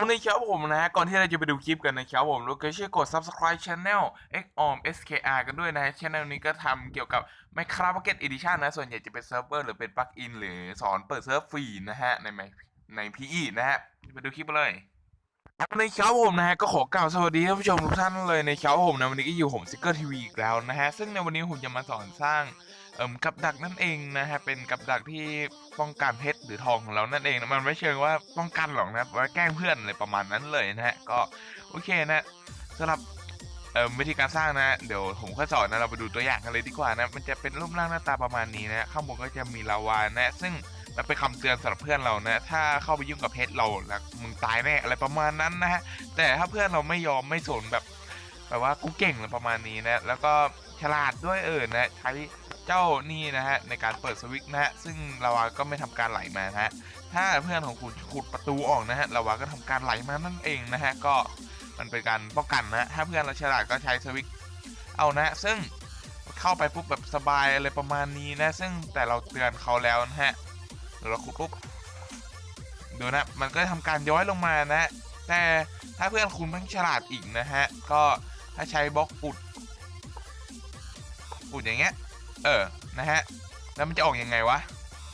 วันนี้ครับผมนะฮะก่อนที่เราจะไปดูคลิปกันนะครับผมเราก็ช่วยกด subscribe channel x o m skr กันด้วยนะฮะ channel นี้ก็ทำเกี่ยวกับ Minecraft Pocket Edition นะ ส่วนใหญ่จะเป็นเซิร์ฟเวอร์หรือเป็นปลั๊กอินหรือสอนเปิดเซิร์ฟฟรีนะฮะ ในใน PE นะฮะ ไปดูคลิปกันเลยวันนี้ครับผมนะฮะก็ขอกล่าวสวัสดีท่านผู้ชมทุกท่านเลยในครับผมนะวันนี้ก็อยู่ผมซิกเกอร์ทีวีอีกแล้วนะฮะ ซึ่งในวันนี้ผมจะมาสอนสร้าง เอ่มกับดักนั่นเองนะฮะเป็นกับดักที่ป้องกันเพชรหรือทองของเรานั่นเองนะมันไม่เชิงว่าป้องกันหรอกนะว่าแกล้งเพื่อนอะไรประมาณนั้นเลยนะฮะก็โอเคนะสำหรับเอ่มวิธีการสร้างนะเดี๋ยวผมค่อยสอนนะเราไปดูตัวอย่างกันเลยดีกว่านะมันจะเป็นรูปร่างหน้าตาประมาณนี้นะข้างบนก็จะมีลาวานะ ซึ่งมันเป็นคำเตือนสำหรับเพื่อนเรานะ ถ้าเข้าไปยุ่งกับเพชรเราแล้วมึงตายแน่อะไรประมาณนั้นนะฮะแต่ถ้าเพื่อนเราไม่ยอมไม่สนแบบแบบว่ากูเก่งอะไรประมาณนี้นะ แล้วก็ฉลาดด้วยเออนะใช้ เจ้านี่นะฮะในการเปิดสวิตช์นะฮะซึ่งลาวาก็ไม่ทำการไหลมานะฮะถ้าเพื่อนของคุณขุดประตูออกนะฮะลาวาก็ทำการไหลมานั่นเองนะฮะก็มันเป็นการป้องกันนะฮะถ้าเพื่อนเราฉลาดก็ใช้สวิตช์เอานะฮะซึ่งเข้าไปปุ๊บแบบสบายอะไรประมาณนี้นะ ซึ่งแต่เราเตือนเขาแล้วนะฮะเราขุดปุ๊บดูนะมันก็ทำการย้อยลงมานะฮะแต่ถ้าเพื่อนคุณเพิ่งฉลาดอีกนะฮะก็ถ้าใช้บล็อกอุดอุดอย่างเงี้ย เออ นะฮะ แล้วมันจะออกยังไงวะ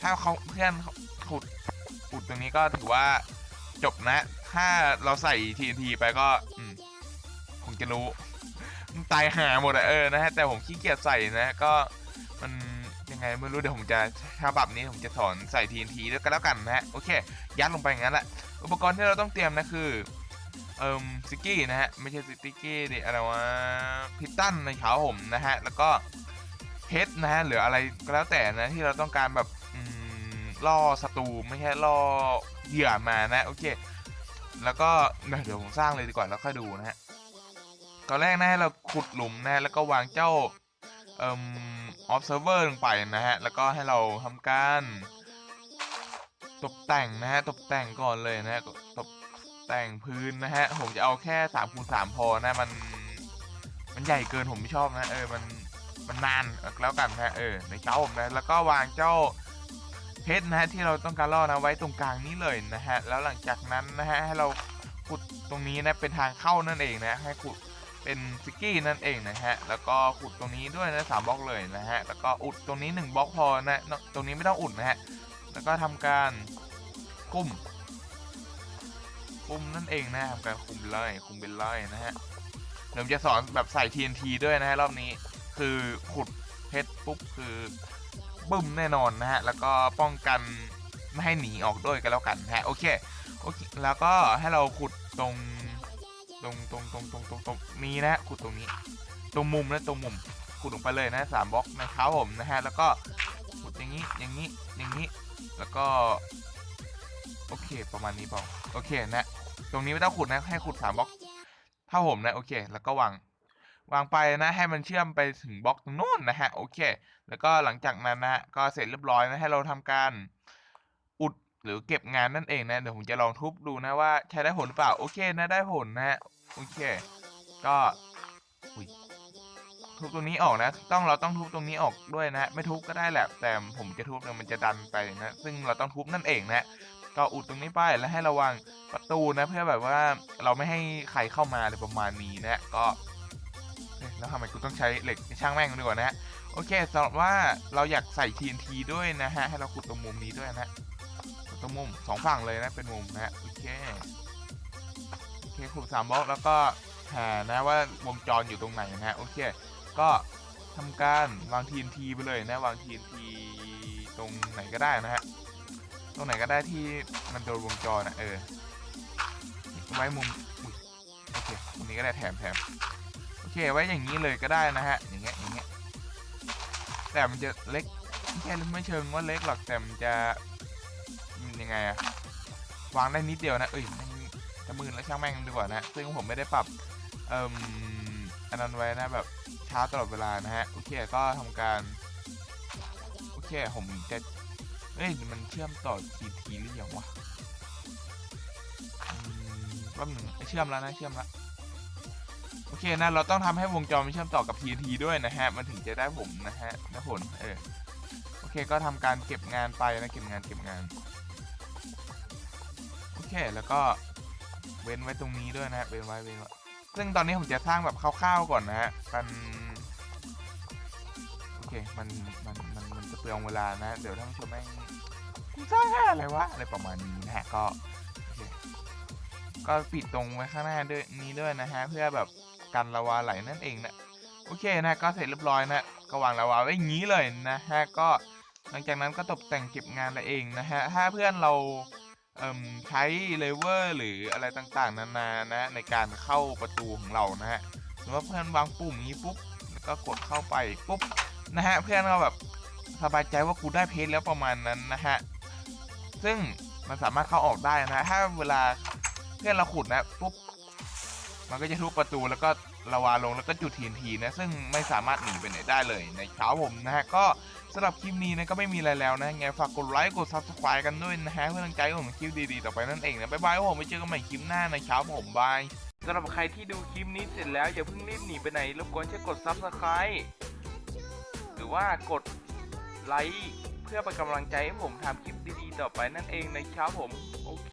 ถ้าเขาเพื่อนขุดขุดตรงนี้ก็ถือว่าจบนะ ถ้าเราใส่ TNT ไปก็ อืมคงจะรู้มันตายหาหมดอะเออ นะฮะ แต่ผมขี้เกียจใส่นะ ก็มันยังไงไม่รู้เดี๋ยวผมจะฉบับนี้ผมจะสอนใส่ TNT ด้วยกันแล้วกันนะฮะ โอเค ยัดลงไปงั้นแหละ อุปกรณ์ที่เราต้องเตรียมนะคือเอ่มซิกกี้นะฮะ ไม่ใช่ซิกกี้ดิอะไรวะพิตตันในขาผมนะฮะ แล้วก็ เพชรนะฮะหรืออะไรก็แล้วแต่นะที่เราต้องการแบบล่อศัตรูไม่ใช่ล่อเหยื่อมานะโอเค แล้วก็เดี๋ยวผมสร้างเลยดีกว่าแล้วค่อยดูนะฮะตอนแรกนะเราขุดหลุมนะแล้วก็วางเจ้าเอ่ม observer ลงไปนะฮะแล้วก็ให้เราทำการตกแต่งนะฮะตกแต่งก่อนเลยนะฮะตกแต่งพื้นนะฮะผมจะเอาแค่3คูณ3พอนะมัน มันใหญ่เกินผมไม่ชอบนะเออมัน มันนานแล้วกันนะเออในเจ้าผมนะแล้วก็วางเจ้าเพชรนะฮะที่เราต้องการล่อนะไว้ตรงกลางนี้เลยนะฮะแล้วหลังจากนั้นนะฮะให้เราขุดตรงนี้นะเป็นทางเข้านั่นเองนะให้ขุดเป็นซิกกี้นั่นเองนะฮะแล้วก็ขุดตรงนี้ด้วยนะสามบล็อกเลยนะฮะแล้วก็อุดตรงนี้หนึ่งบล็อกพอนะตรงนี้ไม่ต้องอุดนะฮะแล้วก็ทำการคุมคุมนั่นเองนะทำการคุมเลยคุมเป็นเลยนะฮะเดี๋ยวผมจะสอนแบบใส่ TNT ด้วยนะฮะรอบนี้ คือขุดเพชรปุ๊บคือบึ้มแน่นอนนะฮะ แล้วก็ป้องกันไม่ให้หนีออกด้วยกันแล้วกันนะฮะโอเคโอเค แล้วก็ให้เราขุดตรงตรงตรงตรงตรงตรงตรงนี้นะขุดตรงนี้ ตรงมุมนะตรงมุมขุดลงไปเลยนะสามบล็อกนะครับผมนะฮะแล้วก็ขุดอย่างนี้อย่างนี้อย่างนี้ แล้วก็โอเคประมาณนี้เปล่าโอเคนะ ตรงนี้ไม่ต้องขุดนะให้ขุดสามบล็อกเท่าผมนะโอเค แล้วก็วาง วางไปนะให้มันเชื่อมไปถึงบล็อกตรงโน้นนะฮะโอเค แล้วก็หลังจากนั้นนะก็เสร็จเรียบร้อยนะให้เราทำการอุดหรือเก็บงานนั่นเองนะเดี๋ยวผมจะลองทุบดูนะว่าใช้ได้ผลหรือเปล่าโอเคนะได้ผลนะฮะโอเค ก็ทุบตรงนี้ออกนะ ต้องเราต้องทุบตรงนี้ออกด้วยนะฮะไม่ทุบก็ได้แหละแต่ผมจะทุบเนี่ยมันจะดันไปนะซึ่งเราต้องทุบนั่นเองนะก็อุดตรงนี้ไปแล้วให้ระวังประตูนะเพื่อแบบว่าเราไม่ให้ใครเข้ามาอะไรประมาณนี้นะก็ แล้วทำไมกูต้องใช้เหล็กช่างแม่งดีกว่านะฮะโอเคสำหรับว่าเราอยากใส่ TNT ด้วยนะฮะให้เราขุดตรงมุมนี้ด้วยนะขุดตรงมุมสองฝั่งเลยนะเป็นมุมนะฮะโอเคโอเคขุดสามบล็อกแล้วก็หานะว่าวงจรอยู่ตรงไหนนะฮะโอเค ก็ทำการวาง TNT ไปเลยนะวาง TNT ตรงไหนก็ได้นะฮะตรงไหนก็ได้ที่มันโดนวงจรนะเออไว้มุมอุ๊ยโอเคตรงนี้ก็ได้แถมแถม โอเคไว้อย่างนี้เลยก็ได้นะฮะ อย่างเงี้ย อย่างเงี้ย แต่มันจะเล็กไม่ไม่เชิงว่าเล็กหรอก แต่มันจะมันยังไงอะวางได้นิดเดียวนะ เอ้ยจะมืนแล้วช่างแม่งดีกว่านะ ซึ่งผมไม่ได้ปรับ เอ่มอันนั้นไว้นะแบบช้าตลอดเวลานะฮะ โอเค ก็ทำการ โอเค ผมจะเอ้ย มันเชื่อมต่อทีทีหรือยังวะอืมแป๊บหนึ่งเชื่อมแล้วนะ เชื่อมแล้ว โอเคนะ เราต้องทำให้วงจรมันเชื่อมต่อกับ TNT ด้วยนะฮะ มันถึงจะได้ผมนะฮะได้ผล เออ โอเค ก็ทำการเก็บงานไปนะ เก็บงาน เก็บงาน โอเค แล้วก็เว้นไว้ตรงนี้ด้วยนะฮะ เว้นไว้ เว้นไว้ซึ่งตอนนี้ผมจะสร้างแบบคร่าวๆก่อนนะฮะ มัน โอเค มัน มัน มัน มันจะเปลืองเวลานะ เดี๋ยวท่านผู้ชมแม่งกูสร้างอะไรวะ อะไรประมาณนี้นะฮะ ก็ ก็ปิดตรงไว้ข้างหน้าด้วยนี้ด้วยนะฮะ เพื่อแบบ กันละวาไหลนั่นเองนะโอเคนะก็เสร็จเรียบร้อยนะก็วางละวาไว้อย่างนี้เลยนะฮะก็หลังจากนั้นก็ตกแต่งเก็บงานละเองนะฮะถ้าเพื่อนเราเใช้เลเวอร์หรืออะไรต่างๆ นานานะในการเข้าประตูของเรานะฮะสมมติว่าเพื่อนวางปุ่มนี้ปุ๊บแล้วก็กดเข้าไปปุ๊บนะฮะเพื่อนก็แบบสบายใจว่ากูได้เพจแล้วประมาณนั้นนะฮะซึ่งมันสามารถเข้าออกได้นะถ้าเวลาเพื่อนเราขุดนะปุ๊บ มันก็จะทุบประตูแล้วก็ระวาลงแล้วก็จุดทีนทีนะซึ่งไม่สามารถหนีไปไหนได้เลยในเช้าผมนะฮะก็สำหรับคลิปนี้นะก็ไม่มีอะไรแล้วนะไงฝากกดไลค์กด subscribe กันด้วยนะฮะเพื่อนกำลังใจให้ผมคลิปดีๆต่อไปนั่นเองนะบ๊ายบายผมไปเจอกันใหม่คลิปหน้าในเช้าผมบายสำหรับใครที่ดูคลิปนี้เสร็จแล้วอย่าเพิ่งรีบหนีไปไหนรบกวนช่วยกด subscribe หรือว่ากดไลค์เพื่อเป็นกำลังใจให้ผมทำคลิปดีๆต่อไปนั่นเองในเช้าผมโอเค